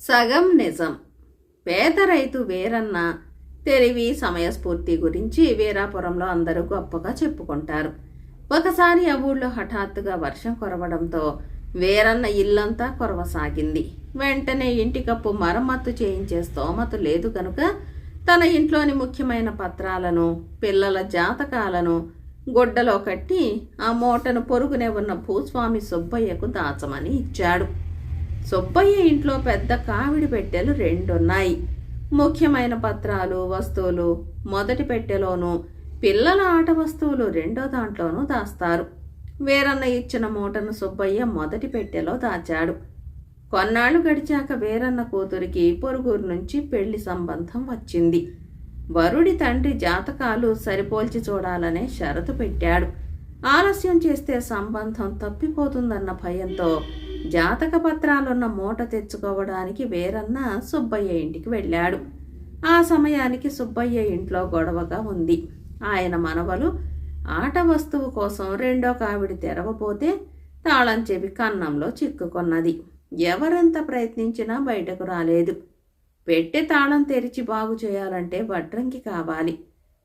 సగం నిజం. పేద రైతు వేరన్న తెలివి సమయస్ఫూర్తి గురించి వీరాపురంలో అందరూ గొప్పగా చెప్పుకుంటారు. ఒకసారి ఆ ఊళ్ళో హఠాత్తుగా వర్షం కురవడంతో వేరన్న ఇల్లంతా కురవసాగింది. వెంటనే ఇంటికప్పు మరమ్మత్తు చేయించే స్తోమత లేదు కనుక తన ఇంట్లోని ముఖ్యమైన పత్రాలను పిల్లల జాతకాలను గుడ్డలో కట్టి ఆ మూటను పొరుగునే ఉన్న భూస్వామి సుబ్బయ్యకు దాచమని ఇచ్చాడు. సుబ్బయ్య ఇంట్లో పెద్ద కావిడి పెట్టెలు రెండున్నాయి. ముఖ్యమైన పత్రాలు వస్తువులు మొదటి పెట్టెలోనూ పిల్లల ఆట వస్తువులు రెండో దాంట్లోనూ దాస్తారు. వీరన్న ఇచ్చిన మూటను సుబ్బయ్య మొదటి పెట్టెలో దాచాడు. కొన్నాళ్ళు గడిచాక వీరన్న కూతురికి పొరుగురు నుంచి పెళ్ళి సంబంధం వచ్చింది. వరుడి తండ్రి జాతకాలు సరిపోల్చి చూడాలనే షరతు పెట్టాడు. ఆలస్యం చేస్తే సంబంధం తప్పిపోతుందన్న భయంతో జాతక పత్రాలున్న మూట తెచ్చుకోవడానికి వేరన్న సుబ్బయ్య ఇంటికి వెళ్ళాడు. ఆ సమయానికి సుబ్బయ్య ఇంట్లో గొడవగా ఉంది. ఆయన మనవలు ఆట వస్తువు కోసం రెండో కావిడి తెరవపోతే తాళం చెవి కన్నంలో చిక్కుకున్నది. ఎవరెంత ప్రయత్నించినా బయటకు రాలేదు. పెట్టె తాళం తెరిచి బాగు చేయాలంటే వడ్రంగి కావాలి.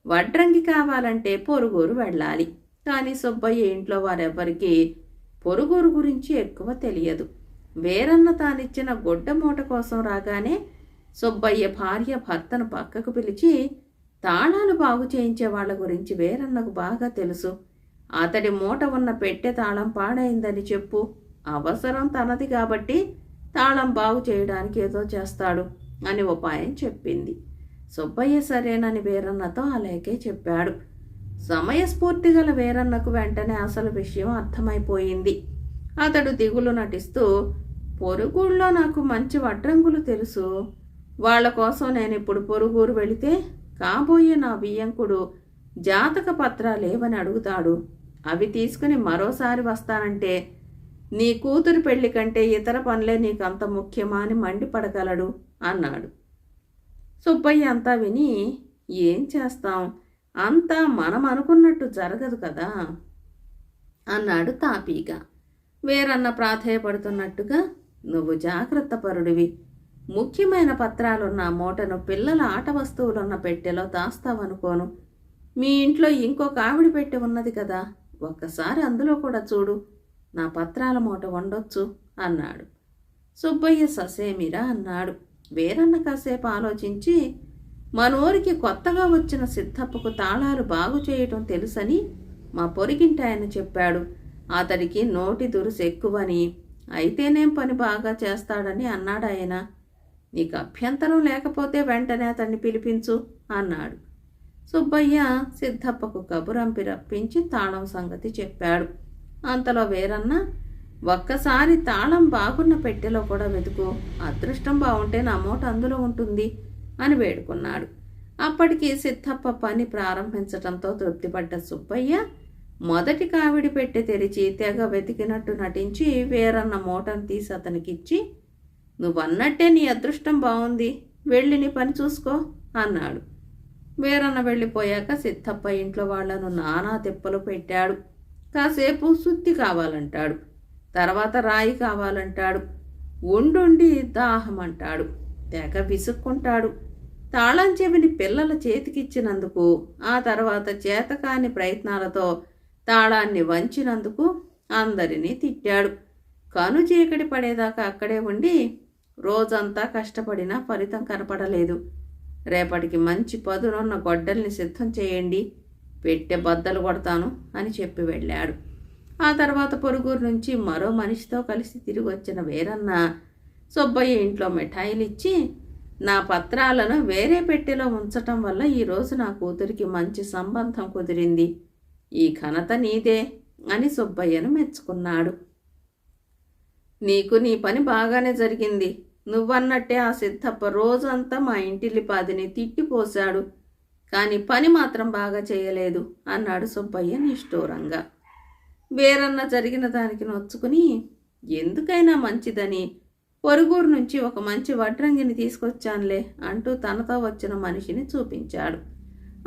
వడ్రంగి కావాలంటే పొరుగురు వెళ్ళాలి. కానీ సుబ్బయ్య ఇంట్లో వారెవ్వరికీ పొరుగురు గురించి ఎక్కువ తెలియదు. వేరన్న తానిచ్చిన గొడ్డ మూట కోసం రాగానే సుబ్బయ్య భార్య భర్తను పక్కకు పిలిచి తాళాలు బాగు చేయించే వాళ్ళ గురించి వేరన్నకు బాగా తెలుసు. అతడి మూట ఉన్న పెట్టె తాళం పాడైందని చెప్పు. అవసరం తనది కాబట్టి తాళం బాగు చేయడానికి ఏదో చేస్తాడు అని ఉపాయం చెప్పింది. సుబ్బయ్య సరేనని వేరన్నతో అలాగే చెప్పాడు. సమయస్ఫూర్తి గల వీరన్నకు వెంటనే అసలు విషయం అర్థమైపోయింది. అతడు దిగులు నటిస్తూ పొరుగుళ్ళో నాకు మంచి వడ్రంగులు తెలుసు. వాళ్ళ కోసం నేను ఇప్పుడు పొరుగురు వెళితే కాబోయే నా బియ్యంకుడు జాతక పత్రాలేవని అడుగుతాడు. అవి తీసుకుని మరోసారి వస్తానంటే నీ కూతురు పెళ్ళి కంటే ఇతర పనులే నీకు అంత ముఖ్యమా అని మండిపడగలడు అన్నాడు. సుబ్బయ్య అంతా విని ఏం చేస్తాం? అంతా మనం అనుకున్నట్టు జరగదు కదా? అన్నాడు తాపీగా. వేరన్న ప్రాధేయపడుతున్నట్టుగా నువ్వు జాగ్రత్త పరుడివి. ముఖ్యమైన పత్రాలున్న మూటను పిల్లల ఆట వస్తువులున్న పెట్టెలో దాస్తావనుకోను. మీ ఇంట్లో ఇంకొక ఆవిడ పెట్టె ఉన్నది కదా. ఒక్కసారి అందులో కూడా చూడు. నా పత్రాల మూట వండొచ్చు అన్నాడు. సుబ్బయ్య ససేమిరా అన్నాడు. వేరన్న కాసేపు ఆలోచించి మనోరికి కొత్తగా వచ్చిన సిద్ధప్పకు తాళాలు బాగు చేయటం తెలుసని మా పొరిగింటాయన చెప్పాడు. అతడికి నోటి దురుసు ఎక్కువని అయితేనేం పని బాగా చేస్తాడని అన్నాడు ఆయన. నీకు అభ్యంతరం లేకపోతే వెంటనే అతన్ని పిలిపించు అన్నాడు. సుబ్బయ్య సిద్ధప్పకు కబురంపి రప్పించి తాళం సంగతి చెప్పాడు. అంతలో వేరన్న ఒక్కసారి తాళం బాగున్న పెట్టెలో కూడా వెతుకు. అదృష్టం బాగుంటే నా మూట అందులో ఉంటుంది. అని వేడుకున్నాడు. అప్పటికి సిద్ధప్ప పని ప్రారంభించటంతో తృప్తిపడ్డ సుబ్బయ్య మొదటి కావిడి పెట్టి తెరిచి తెగ వెతికినట్టు నటించి వేరన్న మూటను తీసి అతనికిచ్చి నువ్వన్నట్టే నీ అదృష్టం బాగుంది వెళ్ళి నీ పని చూసుకో అన్నాడు. వేరన్న వెళ్ళిపోయాక సిద్ధప్ప ఇంట్లో వాళ్ళను నానా తిప్పలు పెట్టాడు. కాసేపు సుత్తి కావాలంటాడు తర్వాత రాయి కావాలంటాడు ఉండుండి దాహం అంటాడు. తెగ విసుక్కుంటాడు. తాళం చెవిని పిల్లల చేతికిచ్చినందుకు ఆ తర్వాత చేతకాని ప్రయత్నాలతో తాళాన్ని వంచినందుకు అందరినీ తిట్టాడు. కను చీకటి పడేదాకా అక్కడే ఉండి రోజంతా కష్టపడినా ఫలితం కనపడలేదు. రేపటికి మంచి పదునున్న గొడ్డల్ని సిద్ధం చేయండి పెట్టె బద్దలు కొడతాను అని చెప్పి వెళ్ళాడు. ఆ తర్వాత పొరుగురు నుంచి మరో మనిషితో కలిసి తిరిగి వచ్చిన వేరన్న సుబ్బయ్య ఇంట్లో మిఠాయిలు ఇచ్చి నా పత్రాలను వేరే పెట్టెలో ఉంచటం వల్ల ఈరోజు నా కూతురికి మంచి సంబంధం కుదిరింది. ఈ ఘనత నీదే అని సుబ్బయ్యను మెచ్చుకున్నాడు. నీకు నీ పని బాగానే జరిగింది. నువ్వన్నట్టే ఆ సిద్ధప్ప రోజంతా మా ఇంటిల్లిపాదిని తిట్టిపోశాడు. కానీ పని మాత్రం బాగా చేయలేదు అన్నాడు సుబ్బయ్య నిష్ఠూరంగా. వేరన్న జరిగిన దానికి నొచ్చుకుని ఎందుకైనా మంచిదని? పొరుగురు నుంచి ఒక మంచి వడ్రంగిని తీసుకొచ్చానులే అంటూ తనతో వచ్చిన మనిషిని చూపించాడు.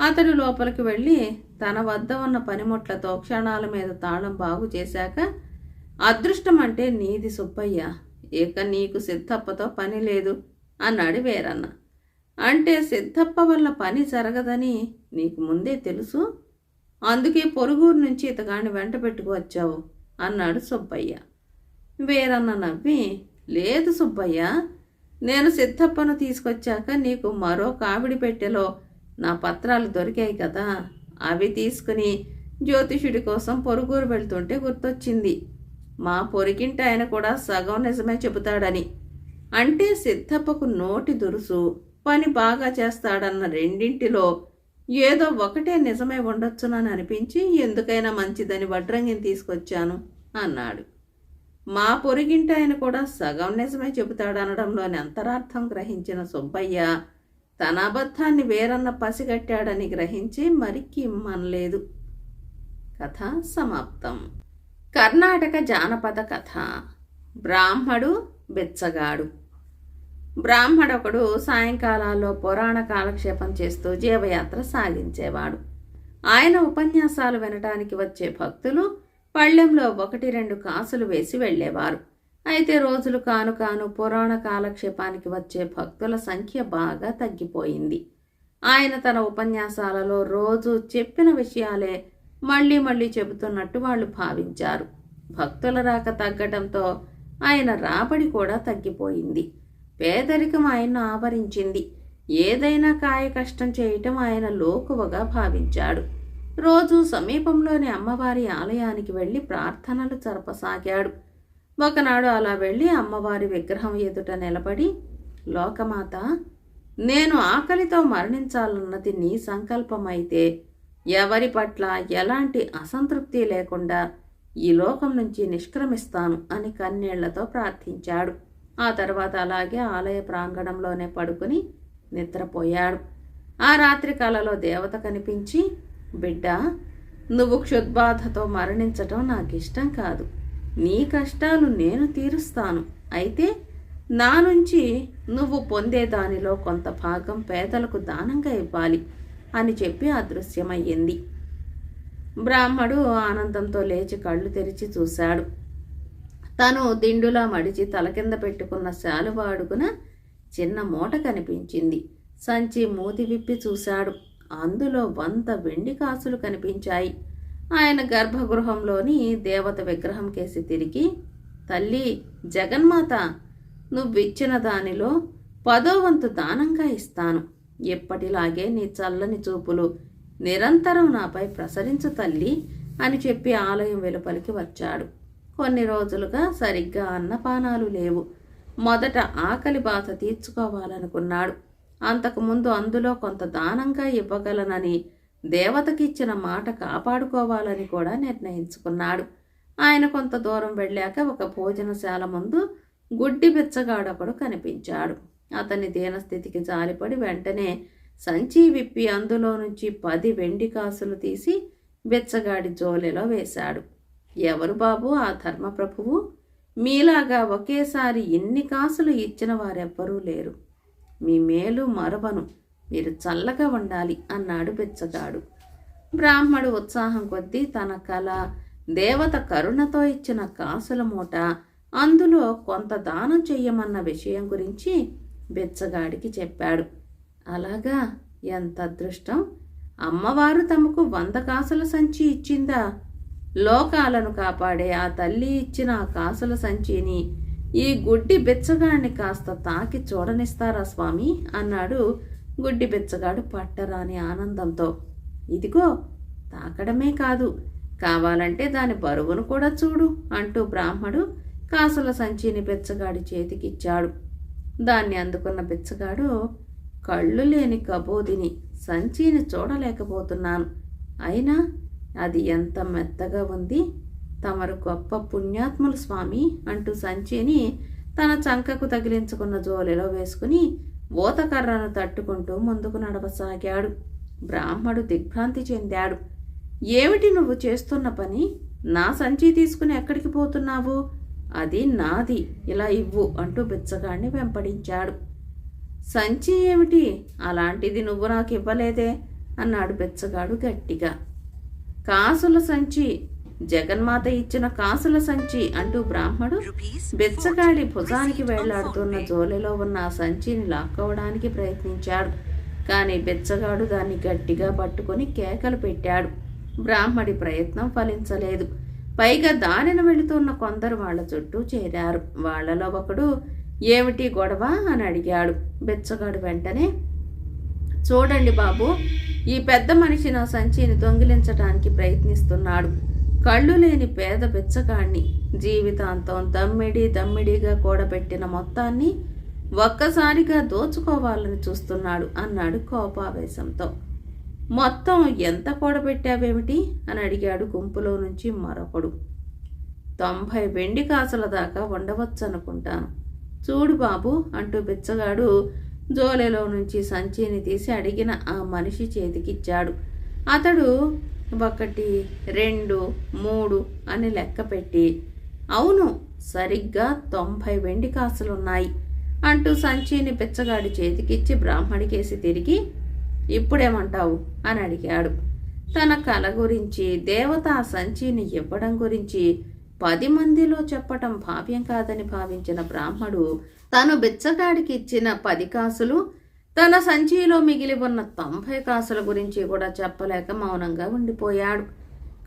అతడు లోపలికి వెళ్ళి తన వద్ద ఉన్న పనిముట్లతో క్షణాల మీద తాళం బాగు చేశాక అదృష్టం అంటే నీది సుబ్బయ్య ఇక నీకు సిద్ధప్పతో పని లేదు అన్నాడు వీరన్న. అంటే సిద్ధప్ప వల్ల పని జరగదని నీకు ముందే తెలుసు? అందుకే పొరుగురు నుంచి ఇతగాని వెంట పెట్టుకు వచ్చావు అన్నాడు సుబ్బయ్య. వీరన్న నవ్వి లేదు సుబ్బయ్య నేను సిద్ధప్పను తీసుకొచ్చాక నీకు మరో కావిడి పెట్టెలో నా పత్రాలు దొరికాయి కదా. అవి తీసుకుని జ్యోతిషుడి కోసం పొరుగురు వెళ్తుంటే గుర్తొచ్చింది. మా పొరిగింటి ఆయన కూడా సగం నిజమే చెబుతాడని. అంటే సిద్ధప్పకు నోటి దురుసు పని బాగా చేస్తాడన్న రెండింటిలో ఏదో ఒకటే నిజమే ఉండొచ్చునని అనిపించి ఎందుకైనా మంచిదని వడ్రంగిని తీసుకొచ్చాను అన్నాడు. మా పొరిగింటి ఆయన కూడా సగం నిజమే చెబుతాడనడంలోని అంతరార్థం గ్రహించిన సుబ్బయ్య తన అబద్ధాన్ని వేరన్న పసిగట్టాడని గ్రహించి మరికి మనలేదు. కథ సమాప్తం. కర్ణాటక జానపద కథ. బ్రాహ్మడు బెచ్చగాడు. బ్రాహ్మడొకడు సాయంకాలాల్లో పురాణ కాలక్షేపం చేస్తూ జీవయాత్ర సాగించేవాడు. ఆయన ఉపన్యాసాలు వినటానికి వచ్చే భక్తులు పళ్ళెంలో ఒకటి రెండు కాసులు వేసి వెళ్ళేవారు. అయితే రోజులు కాను కాను పురాణ కాలక్షేపానికి వచ్చే భక్తుల సంఖ్య బాగా తగ్గిపోయింది. ఆయన తన ఉపన్యాసాలలో రోజు చెప్పిన విషయాలే మళ్ళీ మళ్ళీ చెబుతున్నట్టు వాళ్ళు భావించారు. భక్తుల రాక తగ్గటంతో ఆయన రాబడి కూడా తగ్గిపోయింది. పేదరికం ఆయన్ను ఆవరించింది. ఏదైనా కాయ కష్టం చేయటం ఆయన లోకువగా భావించాడు. రోజు సమీపంలోని అమ్మవారి ఆలయానికి వెళ్ళి ప్రార్థనలు జరపసాగాడు. ఒకనాడు అలా వెళ్ళి అమ్మవారి విగ్రహం ఎదుట నిలబడి లోకమాత నేను ఆకలితో మరణించాలన్నది నీ సంకల్పమైతే ఎవరి పట్ల ఎలాంటి అసంతృప్తి లేకుండా ఈ లోకం నుంచి నిష్క్రమిస్తాను అని కన్నీళ్ళతో ప్రార్థించాడు. ఆ తర్వాత అలాగే ఆలయ ప్రాంగణంలోనే పడుకుని నిద్రపోయాడు. ఆ రాత్రి కళలో దేవత కనిపించి బిడ్డ నువ్వు క్షుద్బాధతో మరణించటం నాకు ఇష్టం కాదు. నీ కష్టాలు నేను తీరుస్తాను. అయితే నా నుంచి నువ్వు పొందే దానిలో కొంత భాగం పేదలకు దానంగా ఇవ్వాలి అని చెప్పి అదృశ్యమయ్యింది. బ్రాహ్మడు ఆనందంతో లేచి కళ్ళు తెరిచి చూశాడు. తను దిండులా మడిచి తల కింద పెట్టుకున్న శాలువ అడుగున చిన్న మూట కనిపించింది. సంచి మూతి విప్పి చూశాడు. అందులో వంద వెండి కాసులు కనిపించాయి. ఆయన గర్భగృహంలోని దేవత విగ్రహం కేసి తిరిగి తల్లి జగన్మాత నువ్విచ్చిన దానిలో పదో వంతు దానంగా ఇస్తాను. ఎప్పటిలాగే నీ చల్లని చూపులు నిరంతరం నాపై ప్రసరించు తల్లి అని చెప్పి ఆలయం వెలుపలికి వచ్చాడు. కొన్ని రోజులుగా సరిగ్గా అన్నపానాలు లేవు. మొదట ఆకలి బాధ తీర్చుకోవాలనుకున్నాడు. అంతకుముందు అందులో కొంత దానంగా ఇవ్వగలనని దేవతకిచ్చిన మాట కాపాడుకోవాలని కూడా నిర్ణయించుకున్నాడు. ఆయన కొంత దూరం వెళ్ళాక ఒక భోజనశాల ముందు గుడ్డి బిచ్చగాడొకడు కనిపించాడు. అతని దీనస్థితికి జాలిపడి వెంటనే సంచి విప్పి అందులో నుంచి పది వెండి కాసులు తీసి బిచ్చగాడి జోలెలో వేశాడు. ఎవరు బాబు ఆ ధర్మప్రభువు? మీలాగా ఒకేసారి ఎన్ని కాసులు ఇచ్చిన వారెవ్వరూ లేరు. మీ మేలు మరవను. మీరు చల్లగా ఉండాలి అన్నాడు బిచ్చగాడు. బ్రాహ్మడు ఉత్సాహం కొద్దీ తన కళ దేవత కరుణతో ఇచ్చిన కాసుల మూట అందులో కొంత దానం చెయ్యమన్న విషయం గురించి బిచ్చగాడికి చెప్పాడు. అలాగా? ఎంత అదృష్టం! అమ్మవారు తమకు వంద కాసుల సంచి ఇచ్చిందా? లోకాలను కాపాడే ఆ తల్లి ఇచ్చిన ఆ కాసుల సంచిని ఈ గుడ్డి బెచ్చగాడిని కాస్త తాకి చూడనిస్తారా స్వామి? అన్నాడు గుడ్డి బెచ్చగాడు పట్టరాని ఆనందంతో. ఇదిగో తాకడమే కాదు. కావాలంటే దాని బరువును కూడా చూడు అంటూ బ్రాహ్మడు కాసుల సంచిని బెచ్చగాడి చేతికిచ్చాడు. దాన్ని అందుకున్న బెచ్చగాడు కళ్ళు లేని కబోదిని సంచిని చూడలేకపోతున్నాను. అయినా అది ఎంత మెత్తగా ఉంది? తమరు గొప్ప పుణ్యాత్ములు స్వామి అంటూ సంచిని తన చంకకు తగిలించుకున్న జోలిలో వేసుకుని ఊతకర్రను తట్టుకుంటూ ముందుకు నడవసాగాడు. బ్రాహ్మడు దిగ్భ్రాంతి చెందాడు. ఏమిటి నువ్వు చేస్తున్న పని? నా సంచి తీసుకుని ఎక్కడికి పోతున్నావు? అది నాది. ఇలా ఇవ్వు అంటూ బిచ్చగాడిని వెంపడించాడు. సంచి ఏమిటి? అలాంటిది నువ్వు నాకు ఇవ్వలేదే అన్నాడు బిచ్చగాడు గట్టిగా. కాసుల సంచి జగన్మాత ఇచ్చిన కాసుల సంచి అంటూ బ్రాహ్మడు బెచ్చగాడి భుజానికి వేళ్ళాడుతున్న జోలెలో ఉన్న ఆ సంచిని లాక్కోవడానికి ప్రయత్నించాడు. కానీ బెచ్చగాడు దాన్ని గట్టిగా పట్టుకొని కేకలు పెట్టాడు. బ్రాహ్మడి ప్రయత్నం ఫలించలేదు. పైగా దారిన వెళుతున్న కొందరు వాళ్ళ చుట్టూ చేరారు. వాళ్ళలో ఒకడు ఏమిటి గొడవ? అని అడిగాడు. బెచ్చగాడు వెంటనే చూడండి బాబు ఈ పెద్ద మనిషి నా సంచిని దొంగిలించడానికి ప్రయత్నిస్తున్నాడు. కళ్ళు లేని పేద బిచ్చగాణ్ణి జీవితాంతం దమ్మిడి దమ్మిడిగా కూడబెట్టిన మొత్తాన్ని ఒక్కసారిగా దోచుకోవాలని చూస్తున్నాడు అన్నాడు కోపావేశంతో. మొత్తం ఎంత కూడబెట్టావేమిటి? అని అడిగాడు గుంపులో నుంచి మరొకడు. తొంభై వెండి కాసుల దాకా ఉండవచ్చు అనుకుంటాను చూడు బాబు అంటూ బిచ్చగాడు జోలెలో నుంచి సంచిని తీసి అడిగిన ఆ మనిషి చేతికిచ్చాడు. అతడు ఒకటి రెండు మూడు అని లెక్క పెట్టి అవును సరిగ్గా తొంభై వెండి కాసులున్నాయి అంటూ సంచిని బిచ్చగాడి చేతికిచ్చి బ్రాహ్మడికేసి తిరిగి ఇప్పుడేమంటావు? అని అడిగాడు. తన కల గురించి దేవత ఆ సంచిని ఇవ్వడం గురించి పది మందిలో చెప్పటం భావ్యం కాదని భావించిన బ్రాహ్మడు తను బిచ్చగాడికి ఇచ్చిన పది కాసులు తన సంచిలో మిగిలి ఉన్న తొంభై కాసుల గురించి కూడా చెప్పలేక మౌనంగా ఉండిపోయాడు.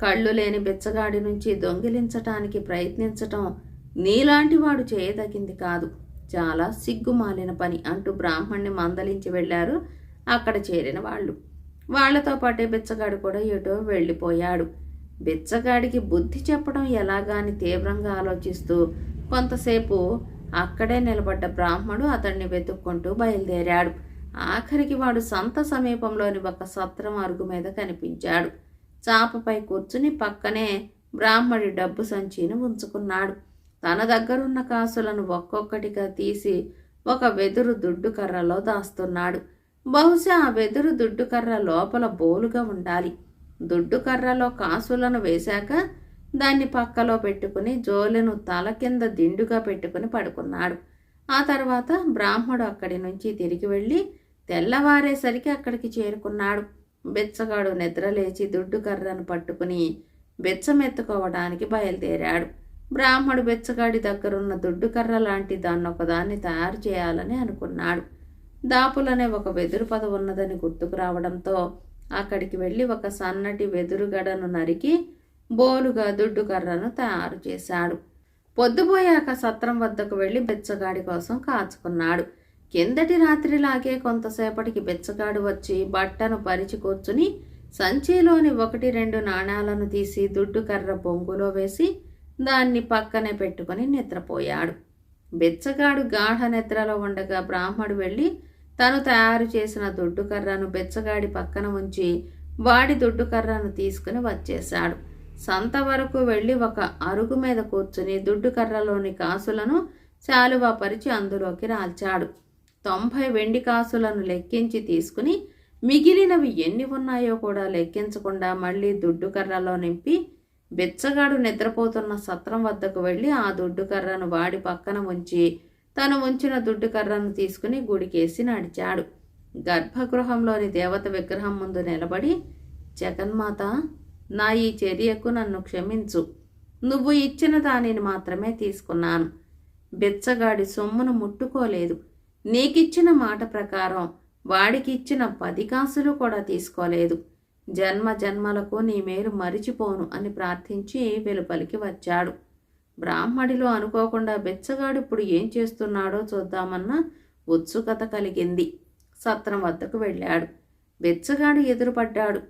కళ్ళు లేని బిచ్చగాడి నుంచి దొంగిలించటానికి ప్రయత్నించటం నీలాంటి వాడు చేయదగింది కాదు. చాలా సిగ్గుమాలిన పని అంటూ బ్రాహ్మణ్ణి మందలించి వెళ్ళారు అక్కడ చేరిన వాళ్ళు. వాళ్ళతో పాటే బిచ్చగాడు కూడా ఎటో వెళ్ళిపోయాడు. బిచ్చగాడికి బుద్ధి చెప్పడం ఎలాగాని తీవ్రంగా ఆలోచిస్తూ కొంతసేపు అక్కడే నిలబడ్డ బ్రాహ్మడు అతన్ని వెతుక్కుంటూ బయలుదేరాడు. ఆఖరికి వాడు సంత సమీపంలోని ఒక సత్రం అరుగు మీద కనిపించాడు. చాపపై కూర్చుని పక్కనే బ్రాహ్మడి డబ్బు సంచిని ఉంచుకున్నాడు. తన దగ్గరున్న కాసులను ఒక్కొక్కటిగా తీసి ఒక వెదురు దుడ్డు కర్రలో దాస్తున్నాడు. బహుశా ఆ వెదురు దుడ్డు కర్ర లోపల బోలుగా ఉండాలి. దుడ్డు కర్రలో కాసులను వేశాక దాన్ని పక్కలో పెట్టుకుని జోలెను తల కింద దిండుగా పెట్టుకుని పడుకున్నాడు. ఆ తర్వాత బ్రాహ్మడు అక్కడి నుంచి తిరిగి వెళ్ళి తెల్లవారేసరికి అక్కడికి చేరుకున్నాడు. బెచ్చగాడు నిద్రలేచి దుడ్డు కర్రను పట్టుకుని బెచ్చమెత్తుకోవడానికి బయలుదేరాడు. బ్రాహ్మడు బెచ్చగాడి దగ్గరున్న దుడ్డు కర్ర లాంటి దాన్నొకదాన్ని తయారు చేయాలని అనుకున్నాడు. దాపులనే ఒక వెదురు పద ఉన్నదని గుర్తుకు రావడంతో అక్కడికి వెళ్ళి ఒక సన్నటి వెదురుగడను నరికి బోలుగా దుడ్డు కర్రను తయారు చేశాడు. పొద్దుపోయాక సత్రం వద్దకు వెళ్ళి బెచ్చగాడి కోసం కాచుకున్నాడు. కిందటి రాత్రిలాగే కొంతసేపటికి బిచ్చగాడు వచ్చి బట్టను పరిచి కూర్చుని సంచిలోని ఒకటి రెండు నాణాలను తీసి దుడ్డు కర్ర బొంగులో వేసి దాన్ని పక్కనే పెట్టుకుని నిద్రపోయాడు. బెచ్చగాడు గాఢ నిద్రలో ఉండగా బ్రాహ్మడు వెళ్ళి తను తయారు చేసిన దుడ్డు కర్రను బెచ్చగాడి పక్కన ఉంచి వాడి దుడ్డు కర్రను తీసుకుని వచ్చేశాడు. సంత వరకు వెళ్ళి ఒక అరుగు మీద కూర్చుని దుడ్డు కర్రలోని కాసులను శాలువా పరిచి అందులోకి రాల్చాడు. తొంభై వెండి కాసులను లెక్కించి తీసుకుని మిగిలినవి ఎన్ని ఉన్నాయో కూడా లెక్కించకుండా మళ్ళీ దుడ్డు కర్రలో నింపి బిచ్చగాడు నిద్రపోతున్న సత్రం వద్దకు వెళ్ళి ఆ దుడ్డు కర్రను వాడి పక్కన ఉంచి తను ఉంచిన దుడ్డు కర్రను తీసుకుని గుడికేసి నడిచాడు. గర్భగృహంలోని దేవత విగ్రహం ముందు నిలబడి జగన్మాత నా ఈ చర్యకు నన్ను క్షమించు. నువ్వు ఇచ్చిన దానిని మాత్రమే తీసుకున్నాను. బిచ్చగాడి సొమ్మును ముట్టుకోలేదు. నీకిచ్చిన మాట ప్రకారం వాడికి ఇచ్చిన పది కాసులు కూడా తీసుకోలేదు. జన్మ జన్మలకు నీ మేలు మరిచిపోను అని ప్రార్థించి వెలుపలికి వచ్చాడు. బ్రాహ్మడిలో అనుకోకుండా బెచ్చగాడు ఇప్పుడు ఏం చేస్తున్నాడో చూద్దామన్న ఉత్సుకత కలిగింది. సత్రం వద్దకు వెళ్ళాడు. బెచ్చగాడు ఎదురుపడ్డాడు.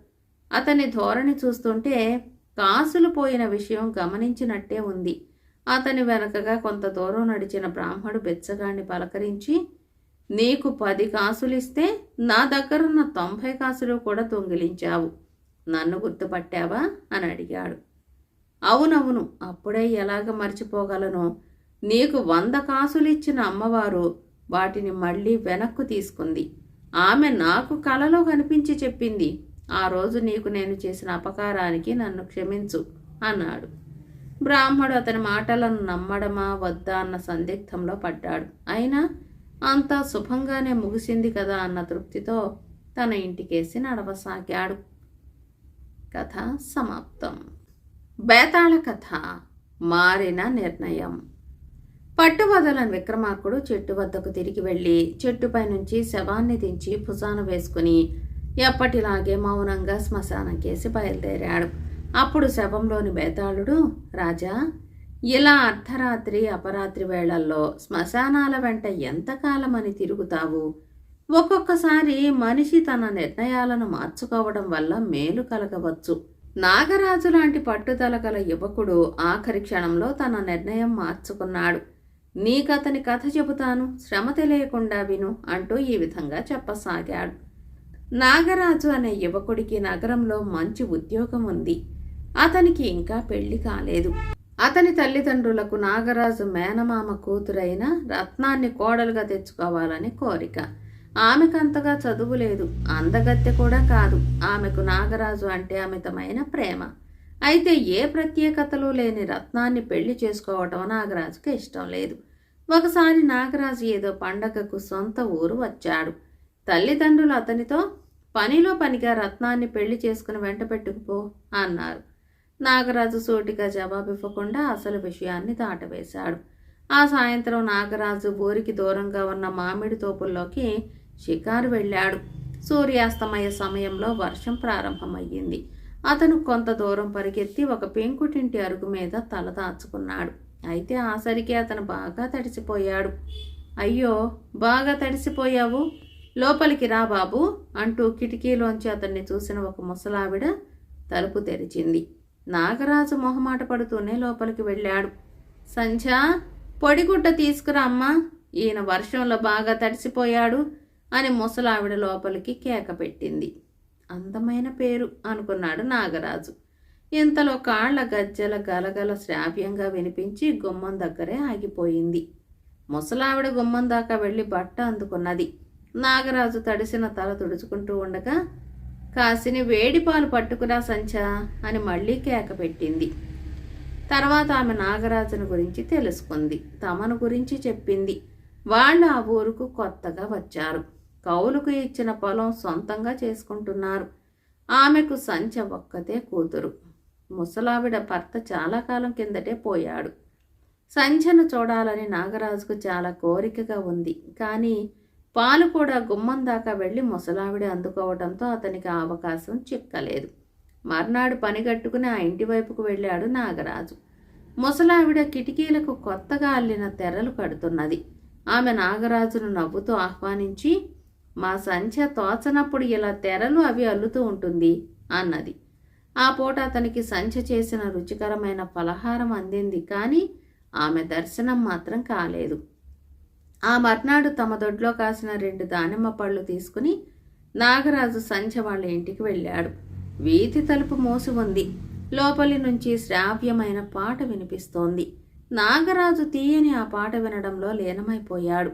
అతని ధోరణి చూస్తుంటే కాసులు పోయిన విషయం గమనించినట్టే ఉంది. అతని వెనకగా కొంత దూరం నడిచిన బ్రాహ్మడు బెచ్చగాడిని పలకరించి నీకు పది కాసులిస్తే నా దగ్గరున్న తొంభై కాసులు కూడా దొంగిలించావు. నన్ను గుర్తుపట్టావా? అని అడిగాడు. అవునవును అప్పుడే ఎలాగ మర్చిపోగలను? నీకు వంద కాసులిచ్చిన అమ్మవారు వాటిని మళ్ళీ వెనక్కు తీసుకుంది. ఆమె నాకు కలలో కనిపించి చెప్పింది ఆ రోజు నీకు నేను చేసిన అపకారానికి నన్ను క్షమించు అన్నాడు. బ్రాహ్మడు అతని మాటలను నమ్మడమా? వద్దా? అన్న సందిగ్ధంలో పడ్డాడు. అయినా అంతా శుభంగానే ముగిసింది కదా అన్న తృప్తితో తన ఇంటికేసి నడవసాగాడు. కథ సమాప్తం. బేతాళ కథ మారిన నిర్ణయం. పట్టువదలని విక్రమార్కుడు చెట్టు వద్దకు తిరిగి వెళ్ళి చెట్టుపై నుంచి శవాన్ని దించి భుజాన వేసుకుని ఎప్పటిలాగే మౌనంగా శ్మశానంకేసి బయలుదేరాడు. అప్పుడు శవంలోని బేతాళుడు రాజా ఇలా అర్ధరాత్రి అపరాత్రి వేళల్లో శ్మశానాల వెంట ఎంతకాలమని తిరుగుతావు? ఒక్కొక్కసారి మనిషి తన నిర్ణయాలను మార్చుకోవడం వల్ల మేలు కలగవచ్చు. నాగరాజు లాంటి పట్టుదల గల యువకుడు ఆఖరి క్షణంలో తన నిర్ణయం మార్చుకున్నాడు. నీకతని కథ చెబుతాను శ్రమ తెలియకుండా విను అంటూ ఈ విధంగా చెప్పసాగాడు. నాగరాజు అనే యువకుడికి నగరంలో మంచి ఉద్యోగం ఉంది అతనికి ఇంకా పెళ్ళి కాలేదు. అతని తల్లిదండ్రులకు నాగరాజు మేనమామ కూతురైన రత్నాన్ని కోడలుగా తెచ్చుకోవాలని కోరిక. ఆమెకంతగా చదువు లేదు అందగత్తె కూడా కాదు. ఆమెకు నాగరాజు అంటే అమితమైన ప్రేమ. అయితే ఏ ప్రత్యేకతలు లేని రత్నాన్ని పెళ్ళి చేసుకోవటం నాగరాజుకి ఇష్టం లేదు. ఒకసారి నాగరాజు ఏదో పండగకు సొంత ఊరు వచ్చాడు. తల్లిదండ్రులు అతనితో పనిలో పనిగా రత్నాన్ని పెళ్ళి చేసుకుని వెంట పెట్టుకుపో అన్నారు. నాగరాజు సూటిగా జవాబివ్వకుండా అసలు విషయాన్ని దాటవేశాడు. ఆ సాయంత్రం నాగరాజు ఊరికి దూరంగా ఉన్న మామిడి తోపుల్లోకి షికారు వెళ్ళాడు. సూర్యాస్తమయ సమయంలో వర్షం ప్రారంభమయ్యింది. అతను కొంత దూరం పరిగెత్తి ఒక పెంకుటింటి అరుగు మీద తల దాచుకున్నాడు. అయితే ఆసరికి అతను బాగా తడిసిపోయాడు. అయ్యో బాగా తడిసిపోయావు? లోపలికి రా బాబు అంటూ కిటికీలోంచి అతన్ని చూసిన ఒక ముసలావిడ తలుపు తెరిచింది. నాగరాజు మొహమాట పడుతూనే లోపలికి వెళ్ళాడు. సంధ్య పొడిగుడ్డ తీసుకురా అమ్మా. ఈయన వర్షంలో బాగా తడిసిపోయాడు అని ముసలావిడ లోపలికి కేక పెట్టింది. అందమైన పేరు అనుకున్నాడు నాగరాజు. ఇంతలో కాళ్ళ గజ్జల గలగల శ్రావ్యంగా వినిపించి గుమ్మం దగ్గరే ఆగిపోయింది. ముసలావిడ గుమ్మం దాకా వెళ్ళి బట్ట అందుకున్నది. నాగరాజు తడిసిన తల తుడుచుకుంటూ ఉండగా కాసిని వేడిపాలు పట్టుకురా సంచా అని మళ్ళీ కేక పెట్టింది. తర్వాత ఆమె నాగరాజును గురించి తెలుసుకుంది. తమను గురించి చెప్పింది. వాళ్ళు ఆ ఊరుకు కొత్తగా వచ్చారు. కౌలుకు ఇచ్చిన పొలం సొంతంగా చేసుకుంటున్నారు. ఆమెకు సంచ ఒక్కతే కూతురు. ముసలావిడ భర్త చాలా కాలం కిందటే పోయాడు. సంచను చూడాలని నాగరాజుకు చాలా కోరికగా ఉంది. కానీ పాలు కూడా గుమ్మం దాకా వెళ్ళి ముసలావిడ అందుకోవడంతో అతనికి అవకాశం చిక్కలేదు. మర్నాడు పని కట్టుకుని ఆ ఇంటి వైపుకు వెళ్ళాడు నాగరాజు. ముసలావిడ కిటికీలకు కొత్తగా అల్లిన తెరలు కడుతున్నది. ఆమె నాగరాజును నవ్వుతూ ఆహ్వానించి మా సంధ్య తోచనప్పుడు ఇలా తెరలు అవి అల్లుతూ ఉంటుంది అన్నది. ఆ పూట అతనికి సంధ్య చేసిన రుచికరమైన పలహారం అందింది కానీ ఆమె దర్శనం మాత్రం కాలేదు. ఆ మర్నాడు తమ దొడ్లో కాసిన రెండు దానిమ్మ పళ్ళు తీసుకుని నాగరాజు సంధ్య వాళ్ళ ఇంటికి వెళ్ళాడు. వీధి తలుపు మూసి ఉంది. లోపలి నుంచి శ్రావ్యమైన పాట వినిపిస్తోంది. నాగరాజు తీయని ఆ పాట వినడంలో లీనమైపోయాడు.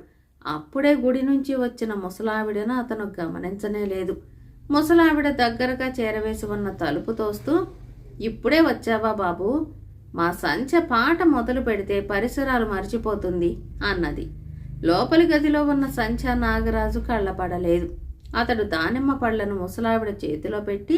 అప్పుడే గుడి నుంచి వచ్చిన ముసలావిడను అతను గమనించనే లేదు. ముసలావిడ దగ్గరగా చేరవేసి ఉన్న తలుపు తోస్తూ ఇప్పుడే వచ్చావా బాబు? మా సంచ పాట మొదలు పెడితే పరిసరాలు మర్చిపోతుంది అన్నది. లోపలి గదిలో ఉన్న సంచా నాగరాజు కళ్ళపడలేదు. అతడు దానిమ్మ పళ్ళను ముసలావిడ చేతిలో పెట్టి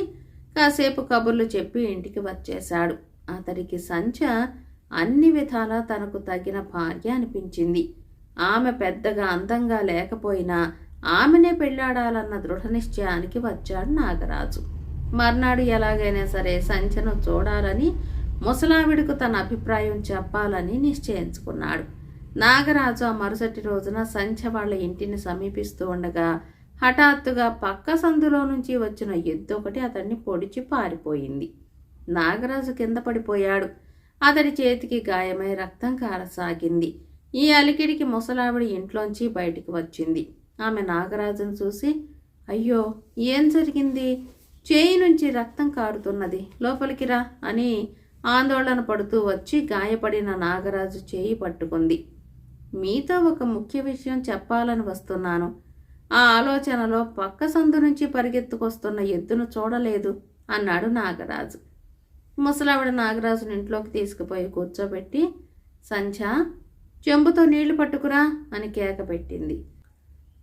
కాసేపు కబుర్లు చెప్పి ఇంటికి వచ్చేశాడు. అతడికి సంచ అన్ని విధాలా తనకు తగిన భార్య అనిపించింది. ఆమె పెద్దగా అందంగా లేకపోయినా ఆమెనే పెళ్ళాడాలన్న దృఢ నిశ్చయానికి వచ్చాడు నాగరాజు. మర్నాడు ఎలాగైనా సరే సంచను చూడాలని ముసలావిడకు తన అభిప్రాయం చెప్పాలని నిశ్చయించుకున్నాడు. నాగరాజు ఆ మరుసటి రోజున సంచ వాళ్ళ ఇంటిని సమీపిస్తూ ఉండగా హఠాత్తుగా పక్క సందులో నుంచి వచ్చిన ఎద్దు ఒకటి అతన్ని పొడిచి పారిపోయింది. నాగరాజు కింద పడిపోయాడు. అతడి చేతికి గాయమై రక్తం కారసాగింది. ఈ అలికిడికి ముసలావిడ ఇంట్లోంచి బయటికి వచ్చింది. ఆమె నాగరాజును చూసి అయ్యో ఏం జరిగింది? చేయి నుంచి రక్తం కారుతున్నది. లోపలికి రా అని ఆందోళన పడుతూ వచ్చి గాయపడిన నాగరాజు చేయి పట్టుకుంది. మీతో ఒక ముఖ్య విషయం చెప్పాలని వస్తున్నాను. ఆ ఆలోచనలో పక్క సందు నుంచి పరిగెత్తుకొస్తున్న ఎద్దును చూడలేదు అన్నాడు నాగరాజు. ముసలావిడ నాగరాజుని ఇంట్లోకి తీసుకుపోయి కూర్చోబెట్టి సంధ్య చెంబుతో నీళ్ళు పట్టుకురా అని కేక పెట్టింది.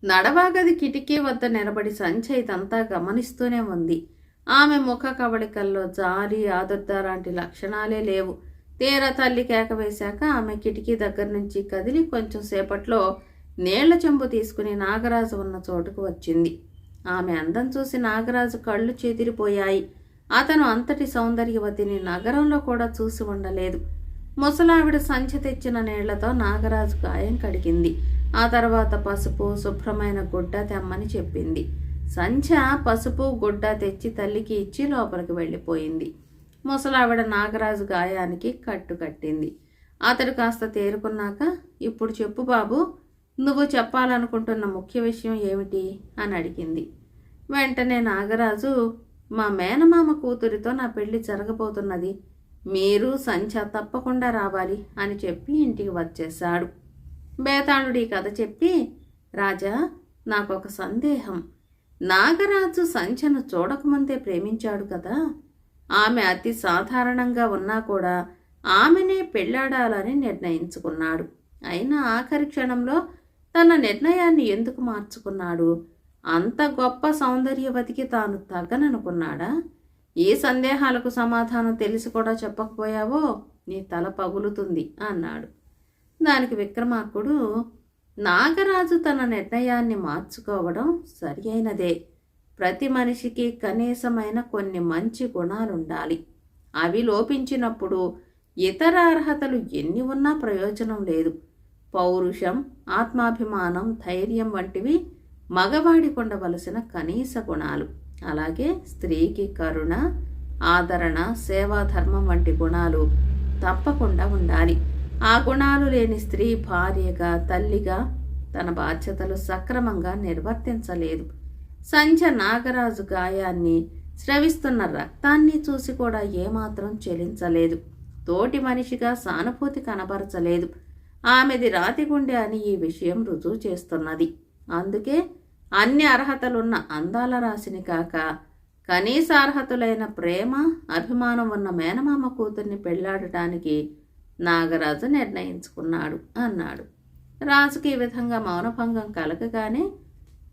నడవాగది కిటికీ వద్ద నిలబడి సంచ ఇదంతా గమనిస్తూనే ఉంది. ఆమె ముఖ కవళికల్లో జాలి ఆదుర్ద లాంటి లక్షణాలే లేవు. తీరా తల్లి కేక వేశాక ఆమె కిటికీ దగ్గర నుంచి కదిలి కొంచెం సేపట్లో నీళ్ళ చెంబు తీసుకుని నాగరాజు ఉన్న చోటుకు వచ్చింది. ఆమె అందం చూసి నాగరాజు కళ్ళు చెదిరిపోయాయి. అతను అంతటి సౌందర్యవతిని నగరంలో కూడా చూసి ఉండలేదు. ముసలావిడ సంచి తెచ్చిన నీళ్ళతో నాగరాజు గాయం కడిగింది. ఆ తర్వాత పసుపు శుభ్రమైన గుడ్డ తెమ్మని చెప్పింది. సంచ పసుపు గుడ్డ తెచ్చి తల్లికి ఇచ్చి లోపలికి వెళ్ళిపోయింది. ముసలావిడ నాగరాజు గాయానికి కట్టు కట్టింది. అతడు కాస్త తేరుకున్నాక ఇప్పుడు చెప్పు బాబు నువ్వు చెప్పాలనుకుంటున్న ముఖ్య విషయం ఏమిటి? అని అడిగింది. వెంటనే నాగరాజు మా మేనమామ కూతురితో నా పెళ్ళి జరగబోతున్నది. మీరు సంచ తప్పకుండా రావాలి అని చెప్పి ఇంటికి వచ్చేశాడు. బేతాళుడు ఈ కథ చెప్పి రాజా నాకొక సందేహం. నాగరాజు సంచను చూడకముందే ప్రేమించాడు కదా. ఆమె అతి సాధారణంగా ఉన్నా కూడా ఆమెనే పెళ్ళాడాలని నిర్ణయించుకున్నాడు. అయినా ఆఖరి క్షణంలో తన నిర్ణయాన్ని ఎందుకు మార్చుకున్నాడు? అంత గొప్ప సౌందర్యవతికి తాను తగ్గననుకున్నాడా? ఈ సందేహాలకు సమాధానం తెలిసి కూడా చెప్పకపోయావో నీ తల పగులుతుంది అన్నాడు. దానికి విక్రమార్కుడు నాగరాజు తన నిర్ణయాన్ని మార్చుకోవడం సరి అయినదే. ప్రతి మనిషికి కనీసమైన కొన్ని మంచి గుణాలుండాలి. అవి లోపించినప్పుడు ఇతర అర్హతలు ఎన్ని ఉన్నా ప్రయోజనం లేదు. పౌరుషం ఆత్మాభిమానం ధైర్యం వంటివి మగవాడికి ఉండవలసిన కనీస గుణాలు. అలాగే స్త్రీకి కరుణ ఆదరణ సేవాధర్మం వంటి గుణాలు తప్పకుండా ఉండాలి. ఆ గుణాలు లేని స్త్రీ భార్యగా తల్లిగా తన బాధ్యతలు సక్రమంగా నిర్వర్తించలేదు. సంచ నాగరాజు గాయాన్ని స్రవిస్తున్న రక్తాన్ని చూసి కూడా ఏమాత్రం చెలించలేదు. తోటి మనిషిగా సానుభూతి కనబరచలేదు. ఆమెది రాతిగుండె అని ఈ విషయం రుజువు చేస్తున్నది. అందుకే అన్ని అర్హతలున్న అందాల రాశిని కాక కనీస అర్హతులైన ప్రేమ అభిమానం ఉన్న మేనమామ కూతుర్ని పెళ్ళాడటానికి నాగరాజు నిర్ణయించుకున్నాడు అన్నాడు. రాజుకి ఈ విధంగా మౌనభంగం కలగగానే